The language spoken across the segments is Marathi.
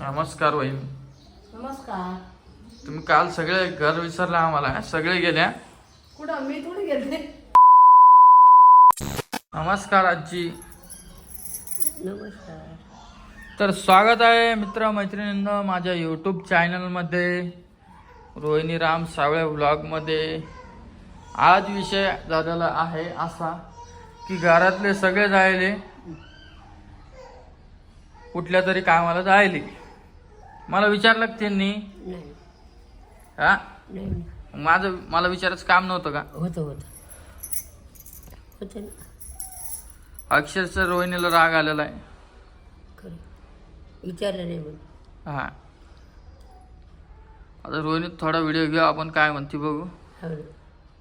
नमस्कार वहीन. नमस्कार. तुम्ही काल सगळे घर विसरला आम्हाला सगळे गेल्या कुठं? मी थोडी गेले. नमस्कार आजी. नमस्कार. तर स्वागत आहे मित्र मैत्रिणींनो माझ्या यूट्यूब चॅनलमध्ये रोहिणी राम सावळे व्लॉगमध्ये आज विषय झालेला आहे असा की घरातले सगळे जायले कुठल्या तरी कामाला जायले मला विचारलं का त्यांनी? नाही. हा? नाही माझं मला विचारायचं काम नव्हतं का? होतं होतं. होतं ना. अक्षरशः रोहिणीला राग आलेला आहे. खरं. विचारलं नाही हा. आता रोहिणी थोडा व्हिडिओ घेऊ आपण काय म्हणते बघू. हो ना.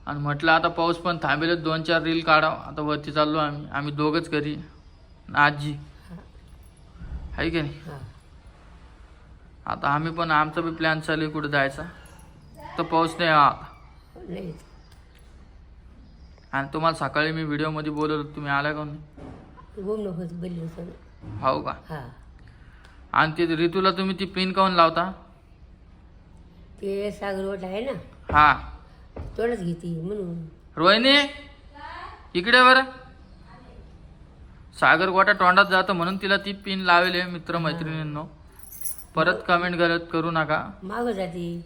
आणि म्हटलं आता पाऊस पण थांबेल दोन चार रील काढा आता वरती चाललो आम्ही. आम्ही दोघंच घरी. आणि आजी. आहे की नाही? हा. आता आम्ही पण आमचा बी प्लॅन चालू आहे कुठं जायचा. तर पाऊस नाही हा. आणि तुम्हाला सकाळी मी व्हिडिओमध्ये होतो तुम्ही आला का नाही? हो का? हा. आणि ते ऋतूला तुम्ही ती पिन काऊन लावता? ते सागरवट आहे ना. हा. तोडच घेते म्हणून. रोहिणी इकडे बरं सागर गोटा तोंडात जातं म्हणून तिला ती पिन लावेल मित्र मैत्रिणींनो परत कमेंट करत करू नका. मागं जाते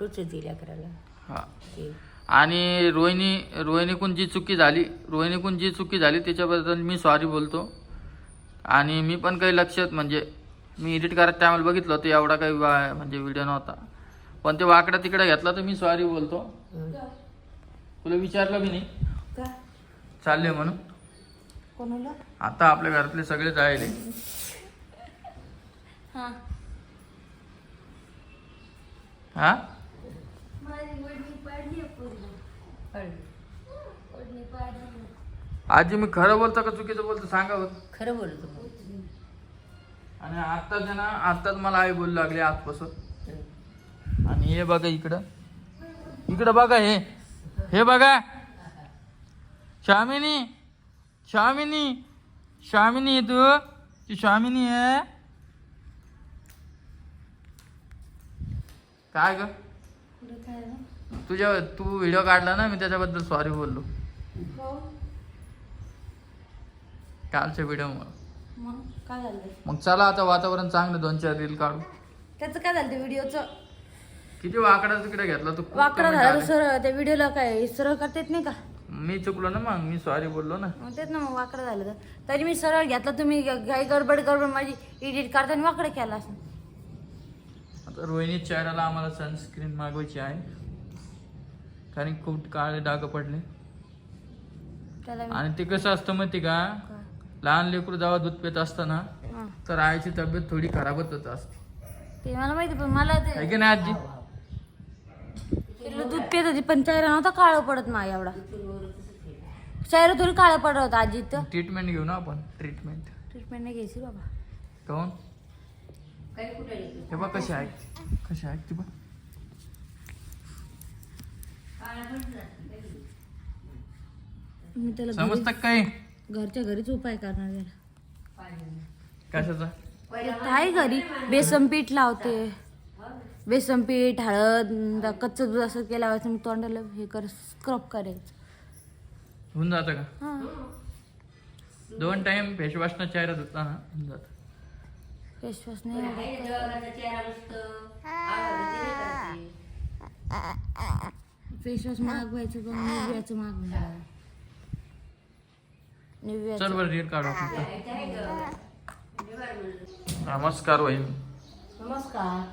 टोचते लेकराला. हा. ते आणि रोहिणी रोहिणीकून जी चुकी झाली रोहिणीकून जी चुकी झाली त्याच्याबद्दल मी सॉरी बोलतो. आणि मी पण काही लक्षात म्हणजे मी एडिट करत टायमाला बघितलं होतं एवढा काही वा- म्हणजे व्हिडिओ नव्हता. पण ते वाकडा तिकडे घेतला तर मी सॉरी बोलतो. हं. तुला विचारलं बी नाही. का? चालले म्हणून. कोणाला? आता आपल्या घरातले सगळे जायले हा. हा? आजी मी खरं बोलतो का चुकीचं बोलतो? सांगा बरं. खरं बोलतो आणि आत्ताच ना आत्ताच मला आई बोलू लागली आजपासून. आणि हे बघा इकडं. इकडं बघा हे. हे बघा. स्वामिनी स्वामिनी आहे तू. ती स्वामिनी आहे. काय ग? तुझ्या तू व्हिडिओ काढला ना मी त्याच्याबद्दल सॉरी बोललो. कालच्या व्हिडिओ मग काय झालं मग चला आता वातावरण चांगलं दोन चार रील काढू. त्याचं काय झालं ते व्हिडिओचं किती वाकडा तिकडे घेतला तू वाकडा झालं. सर त्या व्हिडिओला काय सरळ करता येत नाही का? मी चुकलो ना मग मी सॉरी बोललो ना. मग तेच ना मग वाकडा झालं तर. तरी मी सरळ घेतला तुम्ही काही गडबड गडबड माझी एडिट करताना वाकडं केला असं. आता रोहिणी चेहऱ्याला आम्हाला सनस्क्रीन मागवायची आहे. कारण खूप काळे डाग पडले. त्याला मी- आणि ते कसं असतं माहिती का? काय? लहान लेकरू जेव्हा दूध पित असतं ना हा. तर आईची तब्येत थोडी खराबच होत असते. ते मला माहिती पण मला ते आहे की नाही आजी? दूध पित होती पण चेहरा नव्हता काळं पडत मा एवढा. चेहरा थोडी काळं पडत होता आजी तर ट्रीटमेंट घेऊ ना आपण ट्रीटमेंट ट्रीटमेंट नाही घ्यायची बाबा. काऊन काही कुठे नाही हे बघ कशी आहे? कशी आहे? ती बघ. मी त्याला समजतं का काही घरी- घरच्या घरीच उपाय करणार त्याला कशाचा? एक तर आहे घरी बेसन पीठ लावते. बेसन पीठ हळद न कच्चं दूध असं केलं लावायचं मग तोंडाला हे कर स्क्रब करायचं. होऊन जातं का? हां. दोन टाइम फेसवॉशनं चेहरा धुतला ना होऊन जातं. फेसवॉश नाही. फेसवॉश मागवायचं पण निव्याचं मागवणार चल निव्याचं. बरं रील काढू आपण. नमस्कार वहीन. नमस्कार.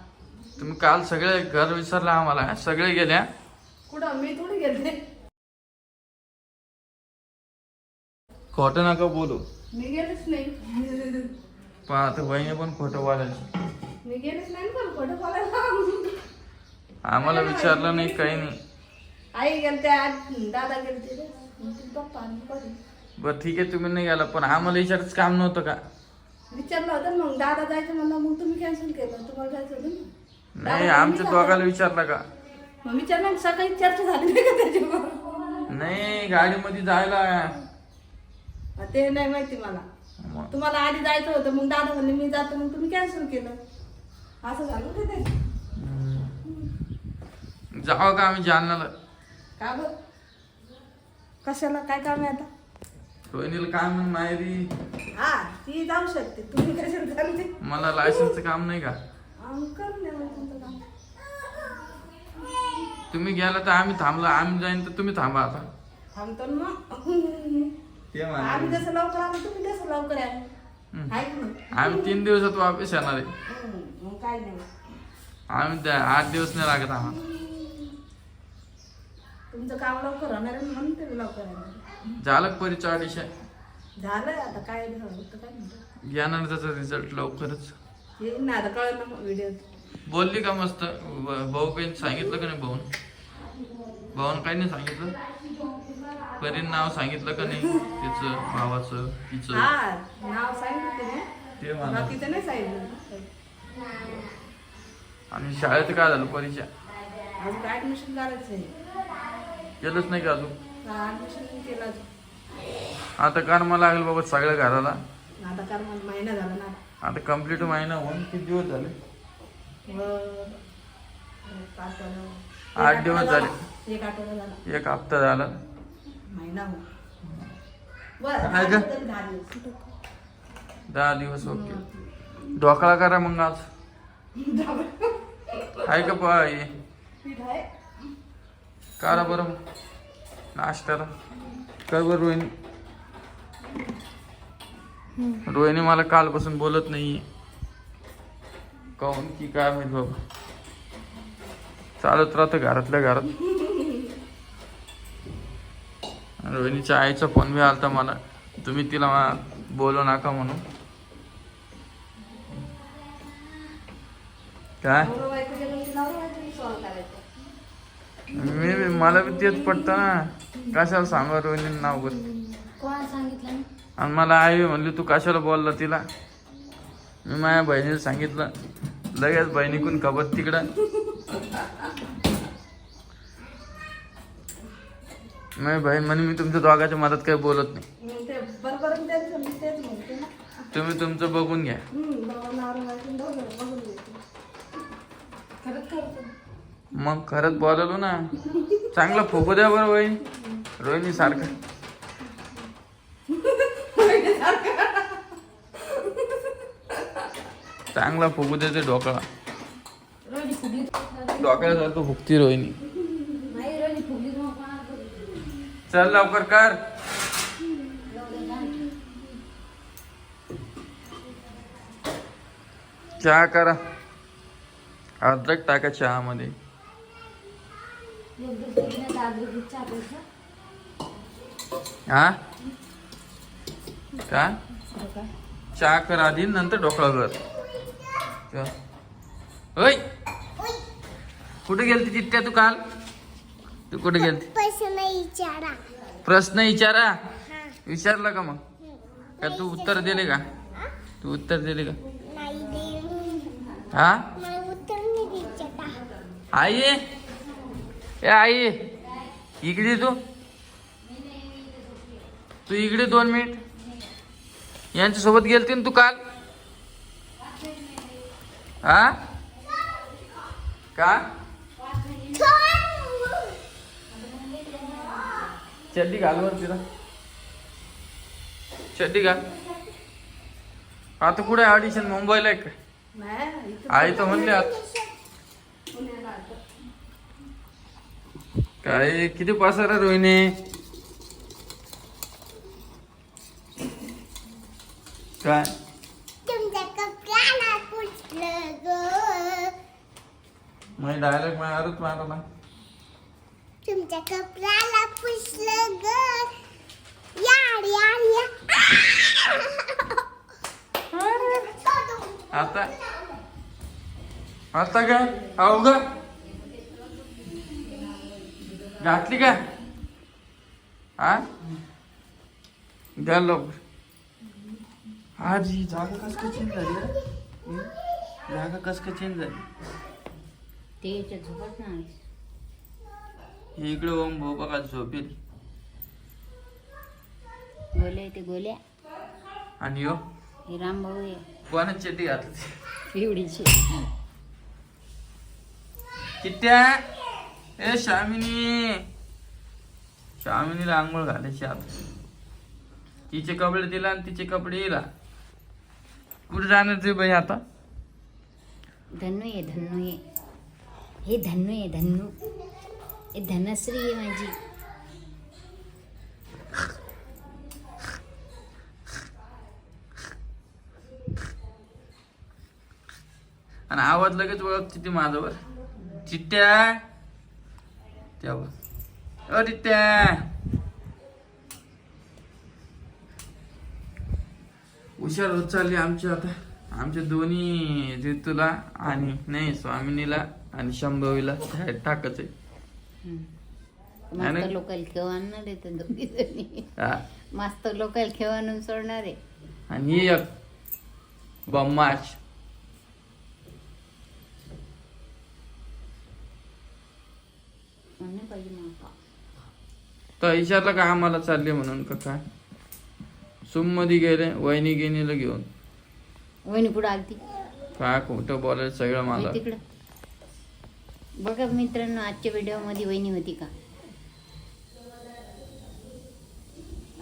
तुम्ही काल सगळे घर विसरला आम्हाला सगळे गेल्या कुठं? मी थोडी गेले खोटं नका बोलू. मी गेलेच नाही. पण आता वहिनी पण खोटं बोलायची मी गेलेच नाही ना पण खोटं बोलायला आम्हाला विचारलं नाही काही नाही. आई गेलते आज दादा गेलते रे. मग ते पप्पा आणि परी. बरं ठीक आहे तुम्ही नाही गेला पण आम्हाला विचारायचं काम नव्हतं का? विचारलं होतं ना मग दादा जायचं म्हणलं मग तुम्ही कॅन्सल केलं. तुम्हाला जायचं होतं ना? नाही आमच्या दोघाला विचारलं का? मग विचारलं ना, सकाळी चर्चा झाली नाही का त्याच्यावर? नाही गाडीमध्ये जायला. ते नाही माहिती मला. तुम्हाला. आधी जायचं होतं मग दादा म्हणले मी जातो. मग तुम्ही कॅन्सल केलं. असं झालं ते. जावं का आम्ही जालन्याला? का बरं कशाला? काय काम आहे आता? रोहिणीला काय म्हणून माहेरी हा ती जाऊ शकते. तुम्ही कशाला चालते मला लायसन्सचं काम नाही का? तुमचं काम. तुम्ही गेला तर आम्ही थांबलो. आम्ही जाईन तर तुम्ही थांबा आता. थांबतो ना मग. ते आम्ही जसं लवकर आलो तुम्ही तसं लवकर या. हम्म. आहे की नाही आम्ही तीन दिवसात वापस येणार आहे. हम्म, मग काय नाही. आम्ही त्या आठ दिवस नाही लागत आम्हाला. तुमचं काम लवकर होणार आहे म्हणून ते लवकर झालं परीक्षा ऑडिशन झालंय आता काय झालं होतं काय म्हणतो येणार त्याचा रिझल्ट लवकरच. येईन ना आता कळलं व्हिडिओ बोलली का मस्त? ब- भाऊ काही सांगितलं का नाही भाऊन? भाऊन काही नाही सांगितलं? परीन नाव सांगितलं का नाही? तिचं भावाचं तिचं? नाव सांगितलं ते नाही सांगितलं. आणि शाळेत काय झालं? परीक्षा? अजून ऍडमिशन करायचं आहे? केलंच नाही का अजून? ऍडमिशन केलं आता कर्म लागेल बाबा सगळ्या घराला. आता कारण मला महिना झाला ना. आता कंप्लीट महिना होऊन किती दिवस झाले? आठ दिवस झाला. एक हप्ता झाला. महिना हो दहा दिवस. ओके. ढोकळा करा मग आज. आहे का पा पीठ आहे. करा बरं. नाश्त्याला कर. बरं रोहिणी. रोहिणी मला कालपासून बोलत नाही काहून की काय माहीत बाबा. चालत राहतं घरातल्या घरात. रोहिणीच्या आईचा फोन बी आलता मला. तुम्ही तिला बोलू नका म्हणून. काय. मी बी- मला बी तेच पडतं ना. कशाला सांगा रोहिणी नाव सांगितलं? ना आणि मला आई म्हणली तू कशाला बोलला तिला? मी माझ्या बहिणीला सांगितलं. लगेच बहिणीकून कबत तिकडं. माझी बहीण म्हणे मी तुमच्या दोघांच्या मदत काही बोलत नाही. मग ते बरोबर त्यांचं मी तेच म्हणते ना. तुम्ही तुमचं बघून घ्या. हम्म, बाबा नवरा बायको दोघं बघून घ्यायचं. खरंच करतो. मग खरंच बोललो ना. चांगला फुकू द्या बरं बहीण. रोहिणी सारखं. चांगला फुगू देते ढोकळा रोहिणी फुगली. डोक्यासारखं फुगती रोहिणी नाही रोहिणी फुगली तर मग कोणाला बोलू? चल लवकर कर. चहा करा. अद्रक टाका चहामध्ये. चहा प्यायचा. हा? का? चहा कर आधी नंतर ढोकळा कर. च. कुठे गेलती चिट्ट्या तू काल? तू कुठे गेलती? नाही विचारा. प्रश्न विचारा. विचारला का मग? का तू उत्तर दिले का? तू उत्तर दिले का? हा? आई ए आई इकडे तू. तू इकडे दोन मिनिट. यांच्या सोबत गेलती ना तू काल? हा? का? चड्डी घाल वर तिला चड्डी घाल. आता कुठे ऑडिशन मुंबईला आहे का? नाही इथं आई तर म्हणले आता. काय किती पसार आहे रोहिणी? काय? तुमच्या कपड्याला पुसलं ग. माझी डायलॉग मारूच मारला तुमच्या कपड्याला पुसलं ग. याड याड या आता आता काय अहो ग. घातली का? हा? द्या लवकर. आज ही जागा कस काय चेंज झाली रे? जागा कस काय चेंज झाली? ते झोपत नाही. हे इकडे ओम भाऊ बघा झोपेल. गोल्या ते गोल्या. आणि यो हे रामभाऊ आहे. कोणाची चड्डी घातली? पिवडीचे चिट्ट्या ए शामिनी. शामिनीला आंघोळ घालायची आता. तिचे कपडे दिला आणि तिचे कपडे दिला कुठे जाणार ते बाई आता? धन्नू आहे धन्नू आहे. हे धन्नू आहे धन्नू. ए धनश्री आहे माझी. आणि आवाज लगेच ओळखते ती माझ्यावर. चिट्ट्या त्यावर अ चिट्ट्या हुशार होत चालली आमची आता. आमच्या दोन्ही ऋतूला आणि नाही स्वामिनीला आणि शंभवीला टाकत आहे. मास्तर ना? लोकल खेळ आणणार आहे तर दोघी जणी. मास्तर लोकल खेळ आणून सोडणार आहे. आणि एक बम्माच म्हणून पाहिजे माका तर विचारलं का आम्हाला चालले म्हणून का काय? सुममध्ये गेले वहिनी गेनीला घेऊन. वहिनी पुढे आलती. काय खोटं बोलायचं सगळं मला. तिकडं. बघा मित्रांनो आजच्या व्हिडिओमध्ये वहिनी होती का?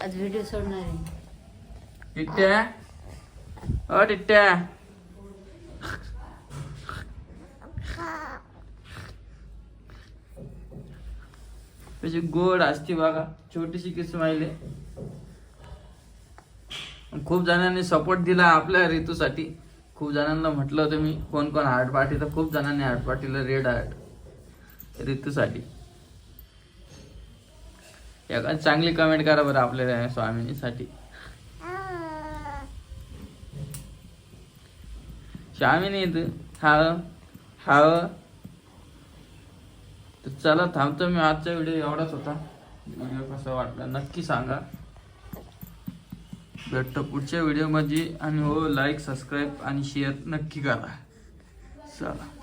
आज व्हिडिओ सोडणार आहे. टिट्ट्या अ टिट्ट्या त्याची गोड असते बघा छोटीशी किस्माईल खूप जणांनी सपोर्ट दिला आपल्या ऋतूसाठी खूप जणांना म्हटलं होतं मी कोण कोण हार्ट पार्टी तर खूप जणांनी हार्ट पार्टीला रेड हार्ट ऋतूसाठी. एका चांगली कमेंट करा बरं आपल्या स्वामिनीसाठी स्वामिनी तू हा हा तर चला थांबतो मी आजचा व्हिडिओ एवढाच होता. व्हिडिओ कसा वाटला नक्की सांगा. भेटतो पुढच्या व्हिडिओमध्ये आणि हो लाईक सबस्क्राईब आणि शेअर नक्की करा. चला.